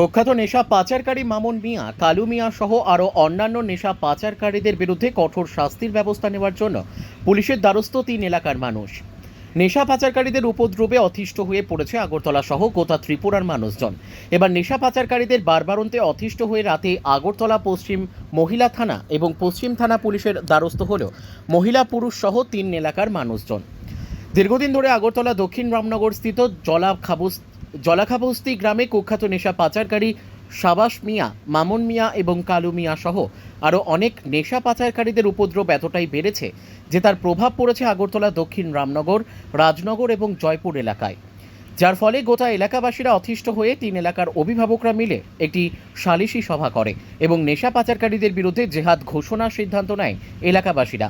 প্রখ্যাত নেশা পাচারকারী মামুন মিয়া, কালু মিয়া সহ আরও অন্যান্য নেশা পাচারকারীদের বিরুদ্ধে কঠোর শাস্তির ব্যবস্থা নেওয়ার জন্য পুলিশের দ্বারস্থ তিন এলাকার মানুষ। নেশা পাচারকারীদের উপদ্রবে অতিষ্ঠ হয়ে পড়েছে আগরতলা সহ গোটা ত্রিপুরার মানুষজন। এবার নেশা পাচারকারীদের বারবারন্তে অতিষ্ঠ হয়ে রাতে আগরতলা পশ্চিম মহিলা থানা এবং পশ্চিম থানা পুলিশের দ্বারস্থ হল মহিলা পুরুষ সহ তিন এলাকার মানুষজন। দীর্ঘদিন ধরে আগরতলা দক্ষিণ রামনগর স্থিত জলাখাবুস জলাখাবস্তি গ্রামে কুখ্যাত নেশা পাচারকারী সাবাস মিয়া, মামুন মিয়া এবং কালু মিয়া সহ আরও অনেক নেশা পাচারকারীদের উপদ্রব এতটাই বেড়েছে যে তার প্রভাব পড়েছে আগরতলা, দক্ষিণ রামনগর, রাজনগর এবং জয়পুর এলাকায়। যার ফলে গোটা এলাকাবাসীরা অতিষ্ঠ হয়ে তিন এলাকার অভিভাবকরা মিলে একটি সালিশি সভা করে এবং নেশা পাচারকারীদের বিরুদ্ধে জেহাদ ঘোষণার সিদ্ধান্ত নেয় এলাকাবাসীরা।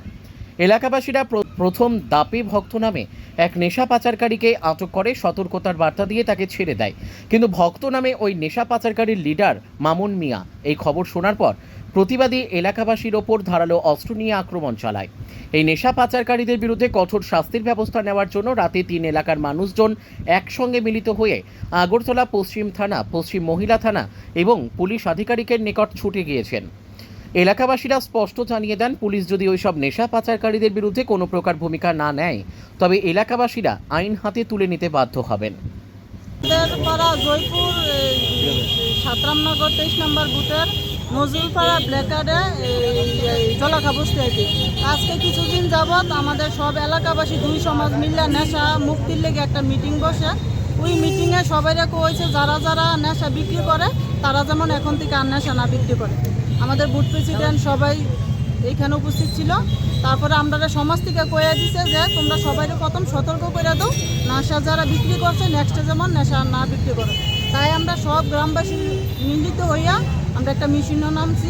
এলাকাবাসীরা প্র- প্রথম দাপে ভক্ত নামে এক নেশা পাচারকারীকে আটক করে, সতর্কতার বার্তা দিয়ে তাকে ছেড়ে দেয়। কিন্তু ভক্ত নামে ওই নেশা পাচারকারীর লিডার মামুন মিয়া এই খবর শোনার পর প্রতিবাদী এলাকাবাসীর ওপর ধারালো অস্ত্র নিয়ে আক্রমণ চালায়। এই নেশা পাচারকারীদের বিরুদ্ধে কঠোর শাস্তির ব্যবস্থা নেওয়ার জন্য রাতে তিন এলাকার মানুষজন একসঙ্গে মিলিত হয়ে আগরতলা পশ্চিম থানা, পশ্চিম মহিলা থানা এবং পুলিশ আধিকারিকের নিকট ছুটে গিয়েছেন। এলাকাবাসীরা স্পষ্ট জানিয়ে দেন, পুলিশ যদি ওইসব নেশা পাচারকারীদের বিরুদ্ধে কোনো প্রকার ভূমিকা না নেয়, তবে এলাকাবাসীরা আইন হাতে তুলে নিতে বাধ্য হবেন। পাড়া জয়পুর সাতরামনগর তেইশ নম্বর বুথের নজরুলপাড়া ব্ল্যাকার্ডে জলাখাবস্তি আর কি আজকে কিছুদিন যাবৎ আমাদের সব এলাকাবাসী, দুই সমাজ মিলে নেশা মুক্তির লেগে একটা মিটিং বসে। ওই মিটিংয়ে সবাই কইছে, যারা যারা নেশা বিক্রি করে, তারা যেমন এখন থেকে আর নেশা না বিক্রি করে। আমাদের বুথ প্রেসিডেন্ট সবাই এইখানে উপস্থিত ছিল। তারপরে আমরা সমাজ থেকে কয়ে দিছে যে, তোমরা সবাই প্রথম সতর্ক করে দাও, নেশা যারা বিক্রি করছে নেক্সটে যেমন নেশা না বিক্রি করো। তাই আমরা সব গ্রামবাসী মিলিত হইয়া আমরা একটা মিশনও নামছি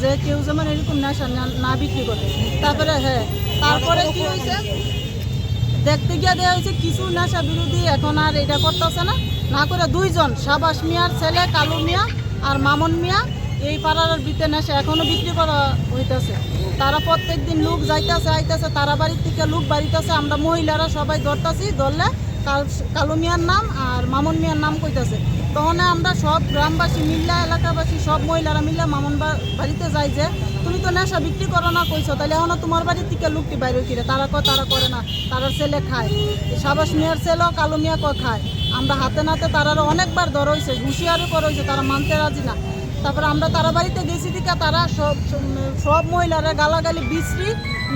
যে, কেউ যেমন এরকম নেশা না- না বিক্রি করে। তারপরে হ্যাঁ তারপরে কি হয়েছে দেখতে গিয়ে দেওয়া হয়েছে কিছু নেশা বিরোধী এখন আর এটা করতেছে না। না করে দুইজন, সাবাস মিয়ার ছেলে, কালু মিয়া আর মামন মিয়া। এই পাড়ার বিতে নেশা এখনও বিক্রি করা হইতেছে। তারা প্রত্যেক দিন লোক যাইতেছে, আইতেছে, তারা বাড়ির থেকে লোক বাড়িতেছে। আমরা মহিলারা সবাই ধরতাছি, ধরলে কাল- মিয়ার নাম আর মামুন মিয়ার নাম কইতাছে। তখন আমরা সব গ্রামবাসী মিল্লা, এলাকাবাসী সব মহিলারা মিলে মামন বাড়িতে যাই যে, তুমি তো নেশা বিক্রি করো না কইছো তাহলে এখন তোমার বাড়ির থেকে লোকটি বাইরে কিরে? তারা কয়, তারা করে না, তারা ছেলে খায়। সাবাস মিয়ার ছেলেও কালো মিয়া কয়, খায়। আমরা হাতে নাতে তারারও অনেকবার ধর হয়েছে হুঁশিয়ারও করা হয়েছে তারা মানতে রাজি না। তারপরে আমরা তারা বাড়িতে গেছি দিকে তারা সব সব মহিলারা গালাগালি, বিশ্রি,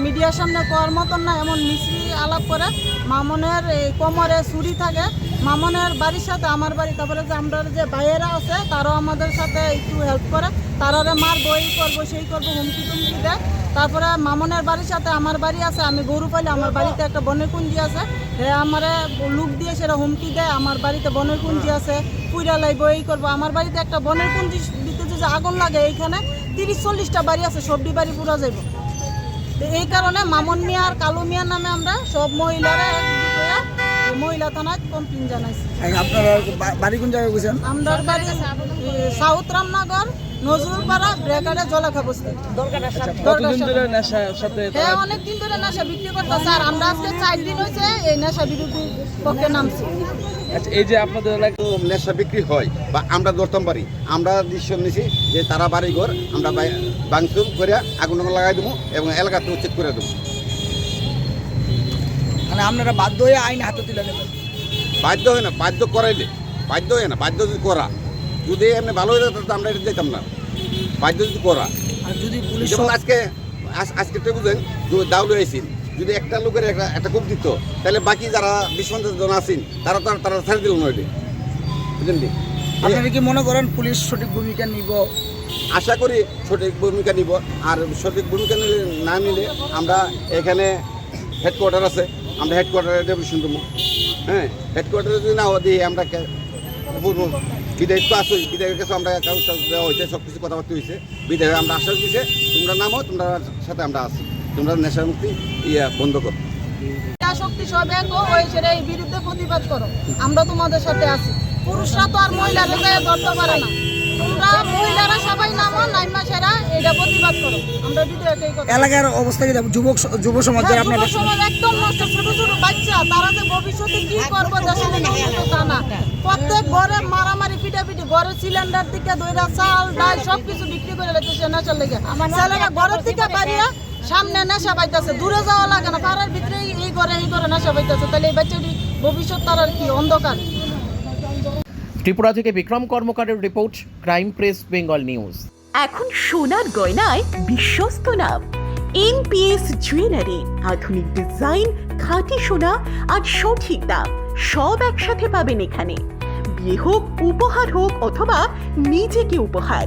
মিডিয়ার সামনে করার মতন না, এমন মিশ্রি আলাপ করে। মামনের এই কোমরে ছুরি থাকে। মামনের বাড়ির সাথে আমার বাড়ি, তারপরে যে আমরা যে ভাইয়েরা আছে, তারাও আমাদের সাথে একটু হেল্প করে। তারারে মার বই করব, সেই করব, হুমকি টুমকি দেয়। তারপরে মামনের বাড়ির সাথে আমার বাড়ি আছে, আমি গরু পাইলে আমার বাড়িতে একটা বনের কুঞ্জি আছে। হে আমারে লুক দিয়ে সেটা হুমকি দেয়, আমার বাড়িতে বনের কুঞ্জি আছে, পুইরা লাইব এই করব। আমার বাড়িতে একটা বনের কুঞ্জি যদি আগুন লাগে এইখানে তিরিশ চল্লিশটা বাড়ি আছে সবটি বাড়ি পুরা যাইব। এই কারণে মামন মিয়া আর কালু মিয়ার নামে আমরা সব মহিলারা মহিলা থানায় কমপ্লেন জানাইছি। আপনারা বা- বাড়ি কোন জায়গায় গেছেন? আমরা বাড়ি সাউথ রামনগর নজরুলপাড়া ব্রেকারে কতদিন ধরে নেশার সাথে হ্যাঁ অনেক দিন ধরে নেশা বিক্রি করতেছে। আর আমরা আজকে চার দিন হয়েছে এই নেশা বিরোধী পক্ষে নামছি। আচ্ছা এই যে আপনাদের এলাকায় নেশা বিক্রি হয় বা আমরা ধরতাম পারি আমরা ডিসিশন নিছি যে তারা বাড়ি ঘর আমরা বাংচুর করে আগুন লাগাই দেবো এবং এলাকাতে উচ্ছেদ করে দেবো মানে আপনারা বাধ্য হয়ে আইন হাতে তুলে নেবেন? বাধ্য হয় না বাধ্য করাইলে। বাধ্য হয় না বাধ্য যদি করা। যদি এমনি ভালো হয়ে যেত আমরা এটা যেতাম না। বাধ্য যদি করা। আর যদি পুলিশ আজকে আজ- আজকে তো বুঝেন দাউল হয়েছিল যদি একটা লোকের একটা একটা কূপ দিত তাহলে বাকি যারা বিশ পঞ্চাশ জন আছেন তারা তো আর- তারা ছেড়ে দিল নইলে বুঝলেন কি? আপনারা কি মনে করেন পুলিশ সঠিক ভূমিকা নিব? আশা করি সঠিক ভূমিকা নিব আর সঠিক ভূমিকা নিলে না নিলে আমরা এখানে হেডকোয়ার্টার আছে আমরা হেডকোয়ার্টারে ডেপুটেশন দেবো হ্যাঁ হেডকোয়ার্টারে যদি না দিয়ে আমরা বলব বিধায়ক তো আসোই বিধায়কের কাছে আমরা কাগজ দেওয়া হয়েছে সব কিছু কথাবার্তা হয়েছে। বিধায়ক আমরা আশ্বাস দিয়েছে তোমরা নামো তোমরা সাথে আমরা আছি। তোমরা নেশা মুক্তি ইয়া বন্ধ করো। শক্তি সব এক হয়ে সেটা এই বিরুদ্ধে প্রতিবাদ করো। আমরা তোমাদের সাথে আছি। পুরুষরা তো আর মহিলারা গায়ে ধরতে পারে না। তোমরা মহিলারা সবাই নামো নাইমা সেরা এটা প্রতিবাদ করো। আমরা ভিডিও এটাই করো এলাকার অবস্থা কি যুবক যুব সমাজ যারা সমাজ একদম নষ্ট ছোট ছোট বাচ্চা তারা যে ভবিষ্যতে কি করব দেশের তা না। প্রত্যেক ঘরে মারামারি পিটাপিটি ঘরের সিলিন্ডার থেকে দইরা চাল ডাল সব কিছু বিক্রি করে রেখেছে নেশার লেগে ছেলেরা ঘরের থেকে বাড়িয়ে সামনে নেশা পাইতেছে দূরে যাওয়া লাগে না পাড়ার ভিতরে এই ঘরে এই ঘরে নেশা পাইতেছে। তাহলে এই বাচ্চাটি ভবিষ্যৎ তার আর কি অন্ধকার? ত্রিপুরা থেকে Bikram কর্মকারের report Crime Press Bengal News. এখন সোনার গয়নায় বিশ্বস্ত নাম। এনপিএস জুয়েলারি আধুনিক ডিজাইন খাঁটি সোনা আর সঠিক দাম সব একসাথে পাবেন এখানে। বিয়ে হোক উপহার হোক অথবা নিজেকে উপহার।